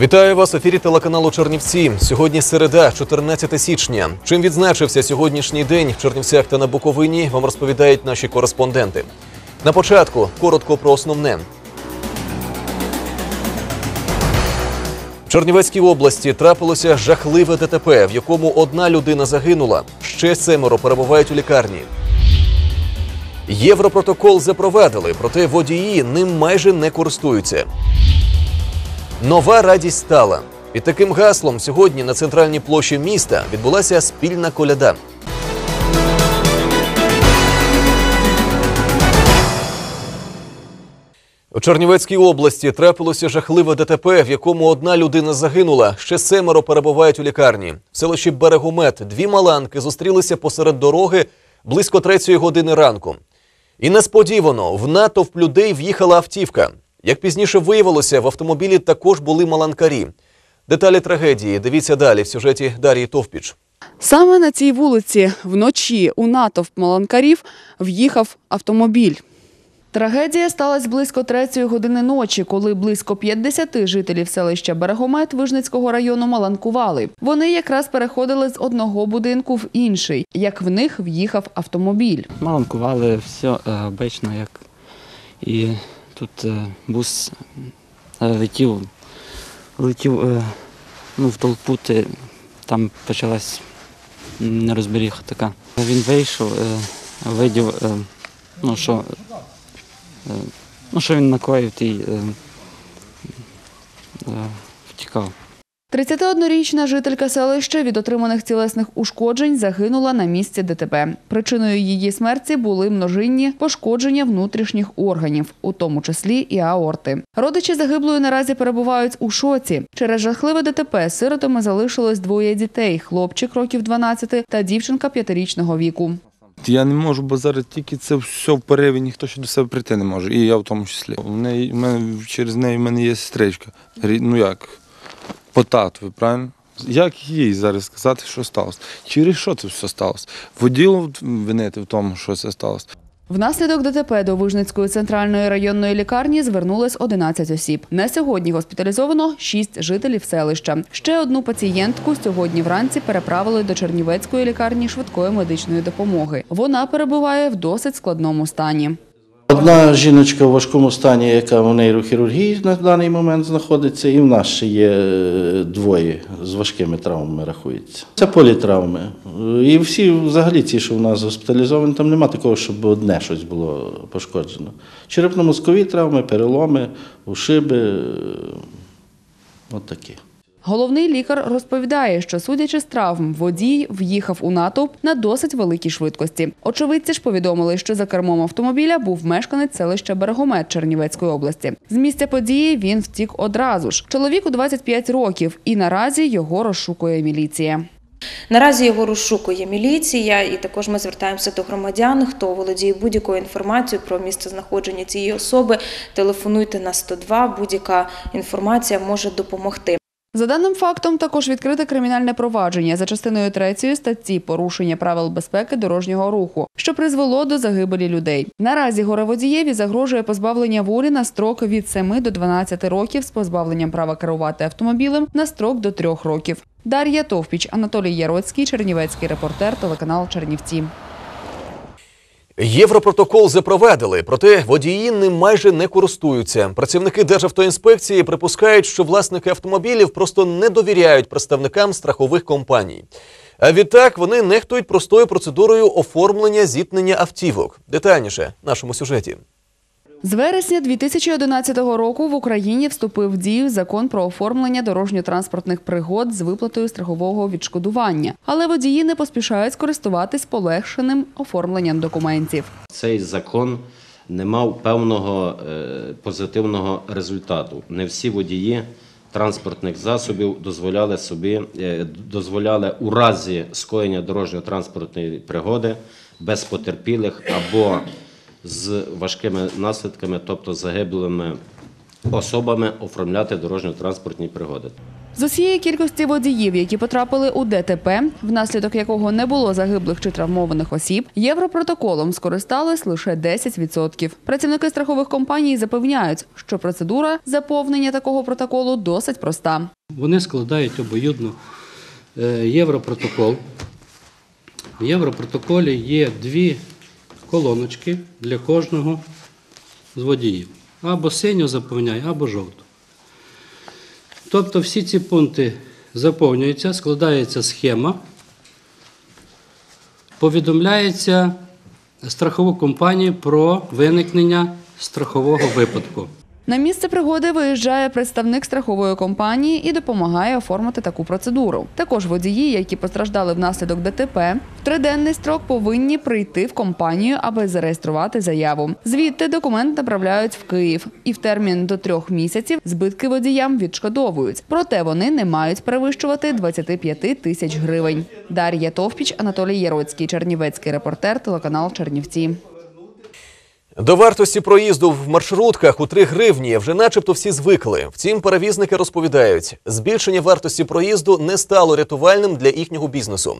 Вітаю вас в ефірі телеканалу Чернівці. Сьогодні середа, 14 січня. Чим відзначився сьогоднішній день в Чернівцях та на Буковині, вам розповідають наші кореспонденти. На початку коротко про основне. В Чернівецькій області трапилося жахливе ДТП, в якому одна людина загинула. Ще семеро перебувають у лікарні. Європротокол запровадили, проте водії ним майже не користуються. Нова радість стала. Під таким гаслом сьогодні на центральній площі міста відбулася спільна коляда. У Чернівецькій області трапилося жахливе ДТП, в якому одна людина загинула. Ще семеро перебувають у лікарні. В селищі Берегомет дві маланки зустрілися посеред дороги близько третьої години ранку. І несподівано в натовп людей в'їхала автівка. Як пізніше виявилося, в автомобілі також були маланкарі. Деталі трагедії дивіться далі в сюжеті Дар'ї Товпіч. Саме на цій вулиці вночі у натовп маланкарів в'їхав автомобіль. Трагедія сталася близько третьої години ночі, коли близько 50 жителів селища Берегомет Вижницького району маланкували. Вони якраз переходили з одного будинку в інший, як в них в'їхав автомобіль. Маланкували все е, обично, як і тут е, бус е, летів, летів е, ну, в толпу, там почалась нерозберіха така. Він вийшов, видів, ну, що, ну, що він накоїв, е, втікав. 31-річна жителька селища від отриманих тілесних ушкоджень загинула на місці ДТП. Причиною її смерті були множинні пошкодження внутрішніх органів, у тому числі і аорти. Родичі загиблої наразі перебувають у шоці. Через жахливе ДТП сиротами залишилось двоє дітей: хлопчик років 12 та дівчинка п'ятирічного віку. Я не можу, бо зараз тільки це все в перериві, ніхто ще до себе прийти не може. І я в тому числі. У неї, у мене, через неї в мене є сестричка. Ну як? По татові, правильно? Як їй зараз сказати, що сталося? Через що це все сталося? Воділо винити в тому, що це сталося. Внаслідок ДТП до Вижницької центральної районної лікарні звернулось 11 осіб. На сьогодні госпіталізовано 6 жителів селища. Ще одну пацієнтку сьогодні вранці переправили до Чернівецької лікарні швидкої медичної допомоги. Вона перебуває в досить складному стані. Одна жіночка в важкому стані, яка в нейрохірургії на даний момент знаходиться, і в нас ще є е, двоє з важкими травмами рахується. Це політравми. Е, І всі, взагалі, ті, що в нас госпіталізовані, там нема такого, щоб одне щось було пошкоджено. Черепно-мозкові травми, переломи, ушиби. е, От такі. Головний лікар розповідає, що судячи з травм, водій в'їхав у натовп на досить великій швидкості. Очевидці ж повідомили, що за кермом автомобіля був мешканець селища Берегомет Чернівецької області. З місця події він втік одразу ж. Чоловіку 25 років, і наразі його розшукує міліція. Наразі його розшукує міліція, і також ми звертаємося до громадян. Хто володіє будь-якою інформацією про місце знаходження цієї особи, телефонуйте на 102, Будь-яка інформація може допомогти. За даним фактом, також відкрите кримінальне провадження за частиною 3 статті порушення правил безпеки дорожнього руху, що призвело до загибелі людей. Наразі гороводієві загрожує позбавлення волі на строк від 7 до 12 років з позбавленням права керувати автомобілем на строк до 3 років. Дар'я Товпіч, Анатолій Яроцький, Чернівецький репортер, телеканал Чернівці. Європротокол запровадили, проте водії ним майже не користуються. Працівники Державтоінспекції припускають, що власники автомобілів просто не довіряють представникам страхових компаній. А відтак вони нехтують простою процедурою оформлення зіткнення автівок. Детальніше в нашому сюжеті. З вересня 2011 року в Україні вступив в дію закон про оформлення дорожньо-транспортних пригод з виплатою страхового відшкодування, але водії не поспішають скористуватись полегшеним оформленням документів. цей закон не мав певного е, позитивного результату. Не всі водії транспортних засобів дозволяли собі е, дозволяли у разі скоєння дорожньо-транспортної пригоди без потерпілих або з важкими наслідками, тобто загиблими особами, оформляти дорожньо-транспортні пригоди. З усієї кількості водіїв, які потрапили у ДТП, внаслідок якого не було загиблих чи травмованих осіб, європротоколом скористались лише 10%. Працівники страхових компаній запевняють, що процедура заповнення такого протоколу досить проста. Вони складають обоюдно е, європротокол. В європротоколі є дві колоночки для кожного з водіїв. Або синю заповняє, або жовту. Тобто всі ці пункти заповнюються, складається схема, повідомляється страхову компанію про виникнення страхового випадку. На місце пригоди виїжджає представник страхової компанії і допомагає оформити таку процедуру. Також водії, які постраждали внаслідок ДТП, в триденний строк повинні прийти в компанію, аби зареєструвати заяву. Звідти документ направляють в Київ, і в термін до трьох місяців збитки водіям відшкодовують. Проте вони не мають перевищувати 25 тисяч гривень. Дар'я Товпіч, Анатолій Яроцький, Чернівецький репортер, телеканал Чернівці. До вартості проїзду в маршрутках у 3 гривні вже начебто всі звикли. Втім, перевізники розповідають, збільшення вартості проїзду не стало рятувальним для їхнього бізнесу.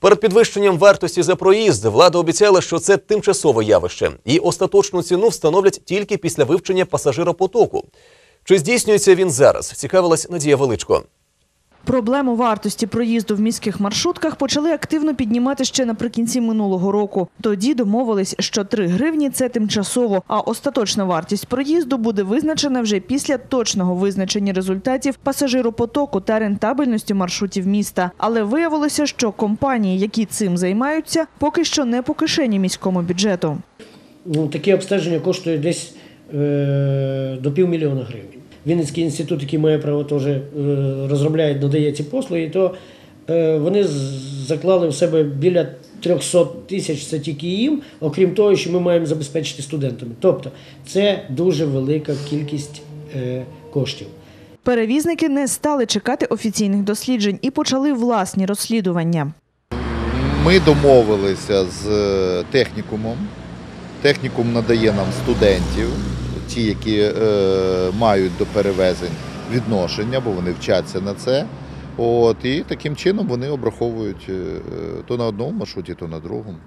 Перед підвищенням вартості за проїзд влада обіцяла, що це тимчасове явище, і остаточну ціну встановлять тільки після вивчення пасажиропотоку. Чи здійснюється він зараз? Цікавилась Надія Величко. Проблему вартості проїзду в міських маршрутках почали активно піднімати ще наприкінці минулого року. Тоді домовились, що 3 гривні – це тимчасово, а остаточна вартість проїзду буде визначена вже після точного визначення результатів пасажиропотоку та рентабельності маршрутів міста. Але виявилося, що компанії, які цим займаються, поки що не по кишені міському бюджету. Ну, таке обстеження коштує десь е, до півмільйона гривень. Вінницький інститут, який має право теж е, розробляє, надає ці послуги, то е, вони заклали в себе біля 300 тисяч, це тільки їм, окрім того, що ми маємо забезпечити студентами. Тобто це дуже велика кількість е, коштів. Перевізники не стали чекати офіційних досліджень і почали власні розслідування. Ми домовилися з технікумом. Технікум надає нам студентів, ті, які е, мають до перевезень відношення, бо вони вчаться на це. От, і таким чином вони обраховують е, то на одному маршруті, то на другому.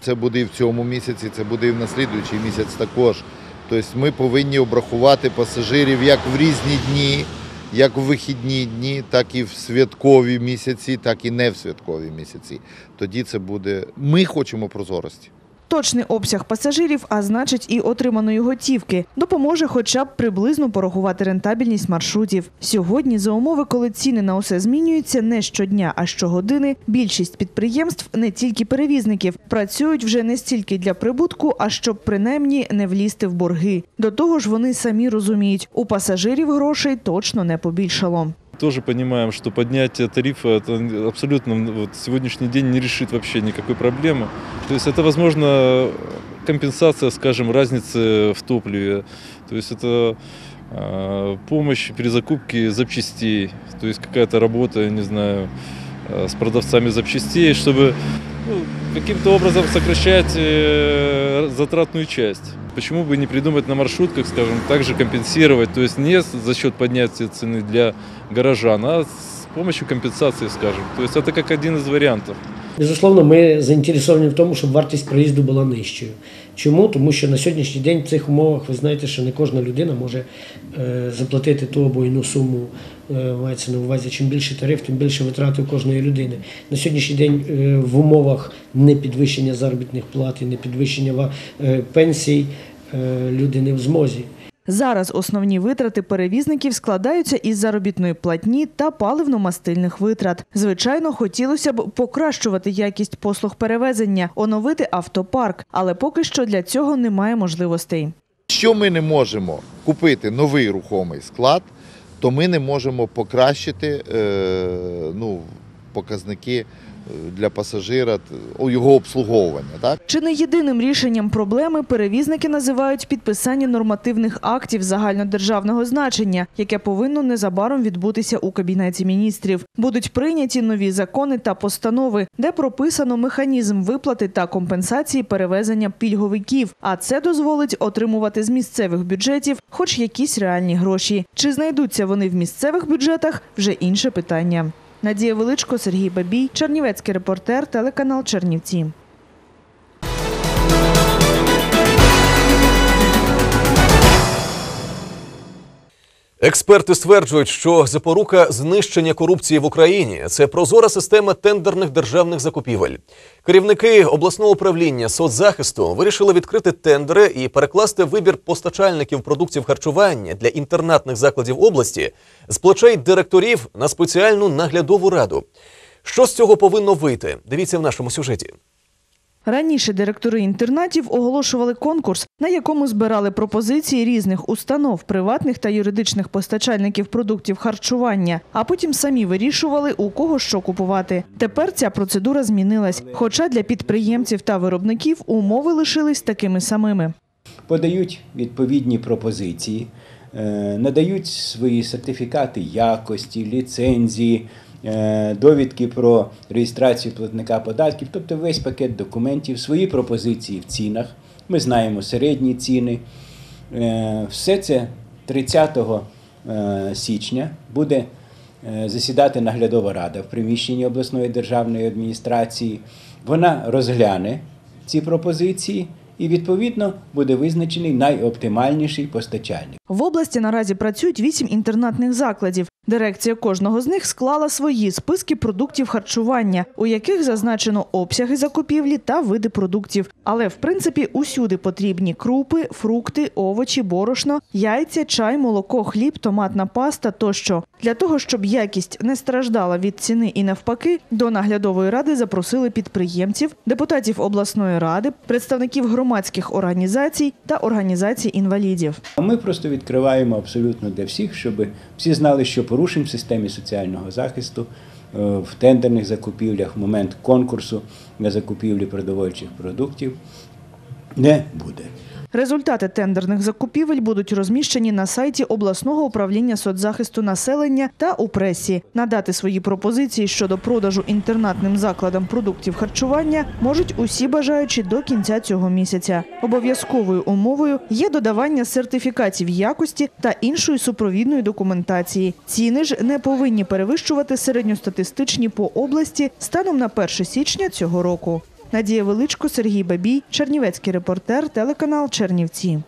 Це буде і в цьому місяці, це буде і в наслідуючий місяць також. Тобто ми повинні обрахувати пасажирів як в різні дні, як в вихідні дні, так і в святкові місяці, так і не в святкові місяці. Тоді це буде. Ми хочемо прозорості. Точний обсяг пасажирів, а значить і отриманої готівки, допоможе хоча б приблизно порахувати рентабельність маршрутів. Сьогодні, за умови, коли ціни на усе змінюються не щодня, а щогодини, більшість підприємств, не тільки перевізників, працюють вже не стільки для прибутку, а щоб принаймні не влізти в борги. До того ж, вони самі розуміють, у пасажирів грошей точно не побільшало. Тоже понимаем, что поднятие тарифа это абсолютно ну, вот, сегодняшний день не решит вообще никакой проблемы. То есть это, возможно, компенсация, скажем, разницы в топливе. То есть это э, помощь при закупке запчастей. То есть какая-то работа, я не знаю, э, с продавцами запчастей, чтобы ну, каким-то образом сокращать э, затратную часть. Почему бы не придумать на маршрутках, скажем, также компенсировать, то есть не за счет поднятия цены для горожан, а с помощью компенсации, скажем. То есть это как один из вариантов. Безусловно, ми заінтересовані в тому, щоб вартість проїзду була нижчою. Чому? Тому що на сьогоднішній день в цих умовах ви знаєте, що не кожна людина може е, заплатити ту або іну суму. Е, мається на увазі, чим більше тариф, тим більше витрати у кожної людини. На сьогоднішній день е, в умовах непідвищення заробітних плат і непідвищення ва- е, пенсій люди не в змозі. Зараз основні витрати перевізників складаються із заробітної платні та паливно-мастильних витрат. Звичайно, хотілося б покращувати якість послуг перевезення, оновити автопарк, але поки що для цього немає можливостей. Що ми не можемо купити новий рухомий склад, то ми не можемо покращити е, ну, показники е, для пасажира, його обслуговування. Так? Чи не єдиним рішенням проблеми перевізники називають підписання нормативних актів загальнодержавного значення, яке повинно незабаром відбутися у кабінеті міністрів. Будуть прийняті нові закони та постанови, де прописано механізм виплати та компенсації перевезення пільговиків. А це дозволить отримувати з місцевих бюджетів хоч якісь реальні гроші. Чи знайдуться вони в місцевих бюджетах вже інше питання. Надія Величко, Сергій Бабій, Чернівецький репортер, телеканал Чернівці. Експерти стверджують, що запорука знищення корупції в Україні це прозора система тендерних державних закупівель. Керівники обласного управління соцзахисту вирішили відкрити тендери і перекласти вибір постачальників продуктів харчування для інтернатних закладів області з плечей директорів на спеціальну наглядову раду. Що з цього повинно вийти? Дивіться в нашому сюжеті. Раніше директори інтернатів оголошували конкурс, на якому збирали пропозиції різних установ, приватних та юридичних постачальників продуктів харчування, а потім самі вирішували, у кого що купувати. Тепер ця процедура змінилась. Хоча для підприємців та виробників умови лишились такими самими. подають відповідні пропозиції, е, надають свої сертифікати якості, ліцензії, довідки про реєстрацію платника податків, тобто весь пакет документів, свої пропозиції в цінах. Ми знаємо середні ціни. Е, Все це 30 е, січня буде е, засідати наглядова рада в приміщенні обласної державної адміністрації. Вона розгляне ці пропозиції і відповідно буде визначений найоптимальніший постачальник. В області наразі працюють вісім інтернатних закладів. Дирекція кожного з них склала свої списки продуктів харчування, у яких зазначено обсяги закупівлі та види продуктів. Але в принципі усюди потрібні крупи, фрукти, овочі, борошно, яйця, чай, молоко, хліб, томатна паста тощо. Для того щоб якість не страждала від ціни і навпаки, до наглядової ради запросили підприємців, депутатів обласної ради, представників громадських організацій та організацій інвалідів. Ми просто відкриваємо абсолютно для всіх, щоб всі знали, що порушень в системі соціального захисту е, в тендерних закупівлях в момент конкурсу на закупівлі продовольчих продуктів не буде. Результати тендерних закупівель будуть розміщені на сайті обласного управління соцзахисту населення та у пресі. Надати свої пропозиції щодо продажу інтернатним закладам продуктів харчування можуть усі бажаючі до кінця цього місяця. Обов'язковою умовою є додавання сертифікатів якості та іншої супровідної документації. Ціни ж не повинні перевищувати середньостатистичні по області станом на 1 січня цього року. Надія Величко, Сергій Бабій, Чернівецький репортер, телеканал Чернівці.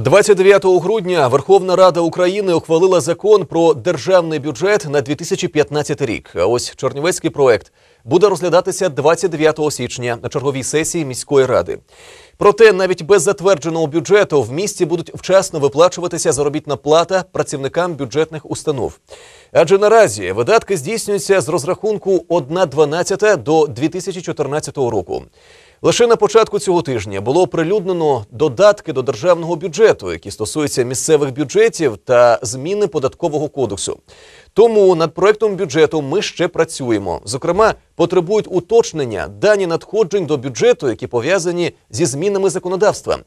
29 грудня Верховна Рада України ухвалила закон про державний бюджет на 2015 рік. А ось Чернівецький проект буде розглядатися 29 січня на черговій сесії міської ради. Проте навіть без затвердженого бюджету в місті будуть вчасно виплачуватися заробітна плата працівникам бюджетних установ. Адже наразі видатки здійснюються з розрахунку 1,12 до 2014 року. Лише на початку цього тижня було оприлюднено додатки до державного бюджету, які стосуються місцевих бюджетів та зміни податкового кодексу. Тому над проектом бюджету ми ще працюємо. Зокрема, потребують уточнення дані надходжень до бюджету, які пов'язані зі змінами законодавства.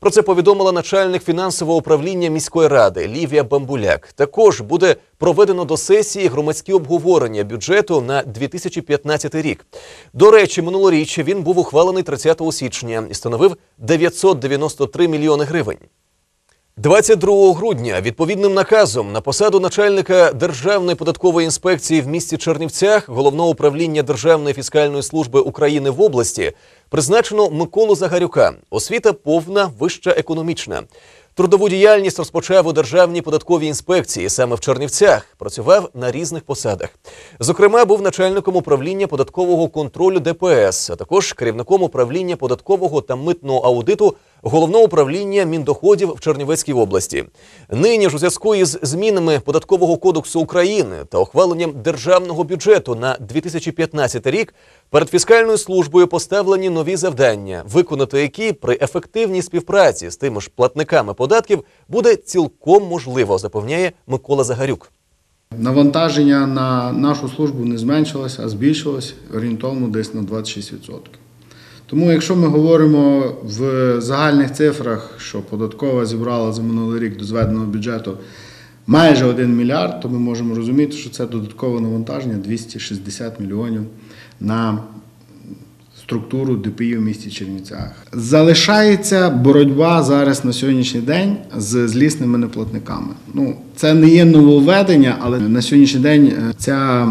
Про це повідомила начальник фінансового управління міської ради Лівія Бамбуляк. Також буде проведено до сесії громадські обговорення бюджету на 2015 рік. До речі, минулоріч він був ухвалений 30 січня і становив 993 мільйони гривень. 22 грудня відповідним наказом на посаду начальника Державної податкової інспекції в місті Чернівцях головного управління Державної фіскальної служби України в області призначено Миколу Загарюка. Освіта повна, вища економічна. Трудову діяльність розпочав у Державній податковій інспекції саме в Чернівцях. Працював на різних посадах. Зокрема, був начальником управління податкового контролю ДПС, а також керівником управління податкового та митного аудиту головного управління міндоходів в Чернівецькій області. Нині ж у зв'язку із змінами податкового кодексу України та ухваленням державного бюджету на 2015 рік перед фіскальною службою поставлені нові завдання, виконати які при ефективній співпраці з тими ж платниками податків буде цілком можливо, запевняє Микола Загарюк. Навантаження на нашу службу не зменшилося, а збільшилось орієнтовно десь на 26%. Тому, якщо ми говоримо в загальних цифрах, що податкова зібрала за минулий рік до зведеного бюджету майже 1 мільярд, то ми можемо розуміти, що це додаткове навантаження 260 мільйонів на структуру ДПІ в місті Чернівцях. Залишається боротьба зараз на сьогоднішній день з злісними неплатниками. Ну, це не є нововведення, але на сьогоднішній день е, ця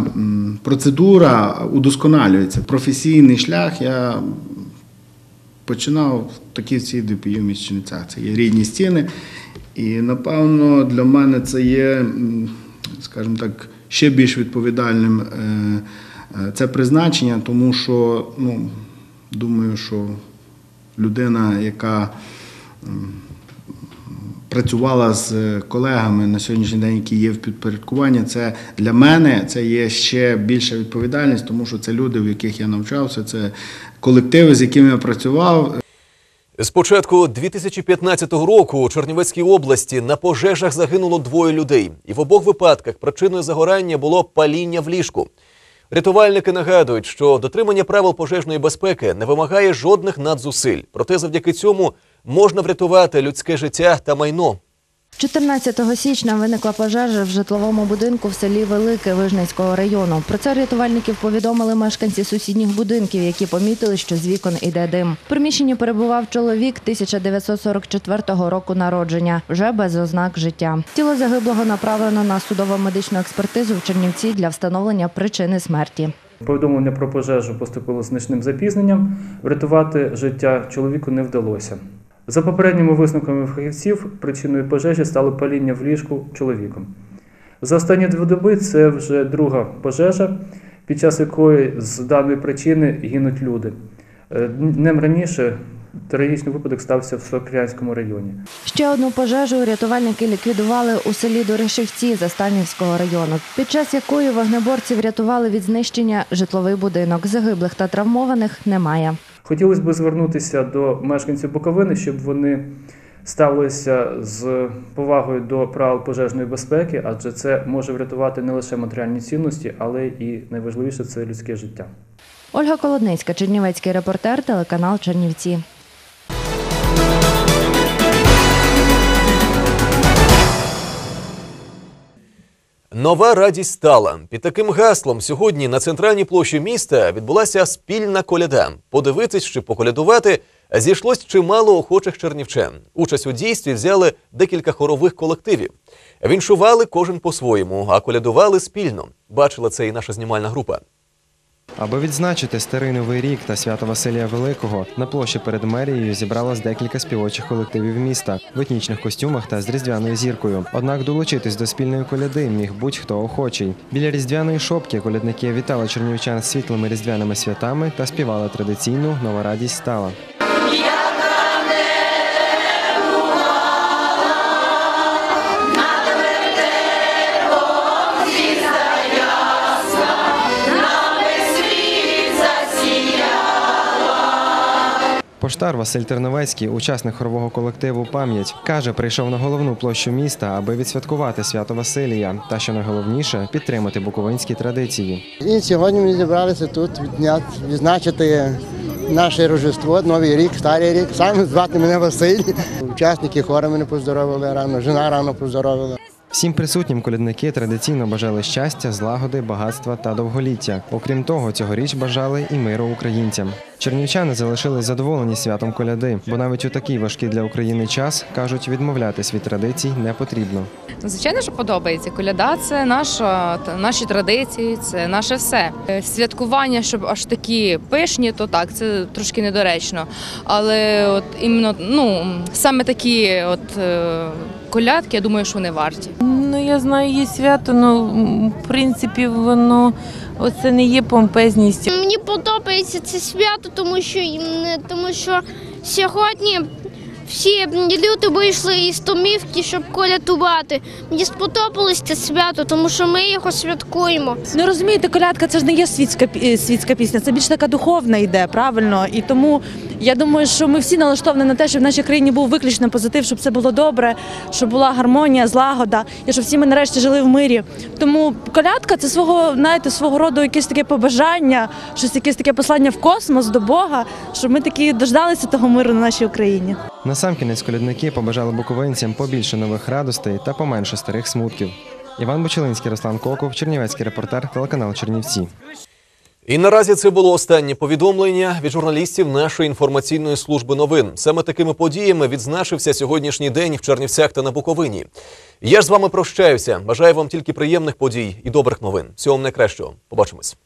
процедура удосконалюється. Професійний шлях я починав такі в цій ДПІ в місті Чернівцях. Це є рідні стіни. І напевно для мене це є, скажімо так, ще більш відповідальним е, е, це призначення, тому що ну, думаю, що людина, яка працювала з колегами на сьогоднішній день, які є в підпорядкуванні, це для мене це є ще більша відповідальність, тому що це люди, в яких я навчався, це колективи, з якими я працював. З початку 2015 року у Чернівецькій області на пожежах загинуло двоє людей, і в обох випадках причиною загорання було паління в ліжку. Рятувальники нагадують, що дотримання правил пожежної безпеки не вимагає жодних надзусиль. Проте завдяки цьому можна врятувати людське життя та майно. 14 січня виникла пожежа в житловому будинку в селі Велике Вижницького району. Про це рятувальників повідомили мешканці сусідніх будинків, які помітили, що з вікон іде дим. В приміщенні перебував чоловік 1944 року народження, вже без ознак життя. Тіло загиблого направлено на судово-медичну експертизу в Чернівці для встановлення причини смерті. Повідомлення про пожежу поступило з значним запізненням. Врятувати життя чоловіку не вдалося. За попередніми висновками фахівців, причиною пожежі стало паління в ліжку чоловіком. За останні дві доби це вже друга пожежа, під час якої з даної причини гинуть люди. Е, Днем раніше трагічний випадок стався в Сокрянському районі. Ще одну пожежу рятувальники ліквідували у селі Дорешівці Застанівського району, під час якої вогнеборці врятували від знищення житловий будинок. Загиблих та травмованих немає. Хотілося б звернутися до мешканців Буковини, щоб вони ставилися з повагою до правил пожежної безпеки, адже це може врятувати не лише матеріальні цінності, але і найважливіше це людське життя. Ольга Колодницька, Чернівецький репортер, телеканал Чернівці. Нова радість стала. Під таким гаслом сьогодні на центральній площі міста відбулася спільна коляда. Подивитись чи поколядувати зійшлось чимало охочих чернівчан. Участь у дійстві взяли декілька хорових колективів. Віншували кожен по-своєму, а колядували спільно. Бачила це і наша знімальна група. Аби відзначити старий новий рік та свято Василія Великого, на площі перед мерією зібралось декілька співочих колективів міста в етнічних костюмах та з різдвяною зіркою. Однак долучитись до спільної коляди міг будь-хто охочий. Біля різдвяної шопки колядники вітали чернівчан світлими різдвяними святами та співали традиційну нова радість стала. Поштар Василь Терновецький, учасник хорового колективу Пам'ять, каже, прийшов на головну площу міста, аби відсвяткувати свято Василія та, що найголовніше, підтримати буковинські традиції. І сьогодні ми зібралися тут відзначити наше Рождество, Новий рік, Старий рік. Саме звати мене Василь. Учасники хору мене поздоровили рано, жена рано поздоровила. Всім присутнім колядники традиційно бажали щастя, злагоди, багатства та довголіття. Окрім того, цьогоріч бажали і миру українцям. Чернівчани залишились задоволені святом коляди, бо навіть у такий важкий для України час кажуть, відмовлятись від традицій не потрібно. Звичайно, що подобається. Коляда це наша наші традиції, це наше все. Е, Святкування, щоб аж такі пишні, то так, це трошки недоречно. Але от іменно ну саме такі от е, колядки, я думаю, що не варті. Ну, я знаю, є свято, ну в принципі, воно оце не є помпезністю. Мені подобається це свято, тому що тому що сьогодні всі люди вийшли із домівки, щоб колядувати. Мені сподобалось це свято, тому що ми його святкуємо. Ну розумієте, колядка це ж не є світська е, світська пісня, це більш така духовна йде, правильно. І тому Я думаю, що ми всі налаштовані на те, щоб в нашій країні був виключно позитив, щоб все було добре, щоб була гармонія, злагода, і щоб всі ми нарешті жили в мирі. Тому колядка це свого, знаєте, свого роду якесь таке побажання, щось якесь таке послання в космос до Бога, щоб ми таки дождалися того миру на нашій Україні. Насамкінець колядники побажали буковинцям побільше нових радостей та поменше старих смутків. Іван Бочелинський, Руслан Коков, Чернівецький репортер, телеканал Чернівці. І наразі це було останнє повідомлення від журналістів нашої інформаційної служби новин. Саме такими подіями відзначився сьогоднішній день в Чернівцях та на Буковині. Я ж з вами прощаюся. Бажаю вам тільки приємних подій і добрих новин. Всього вам найкращого. Побачимось.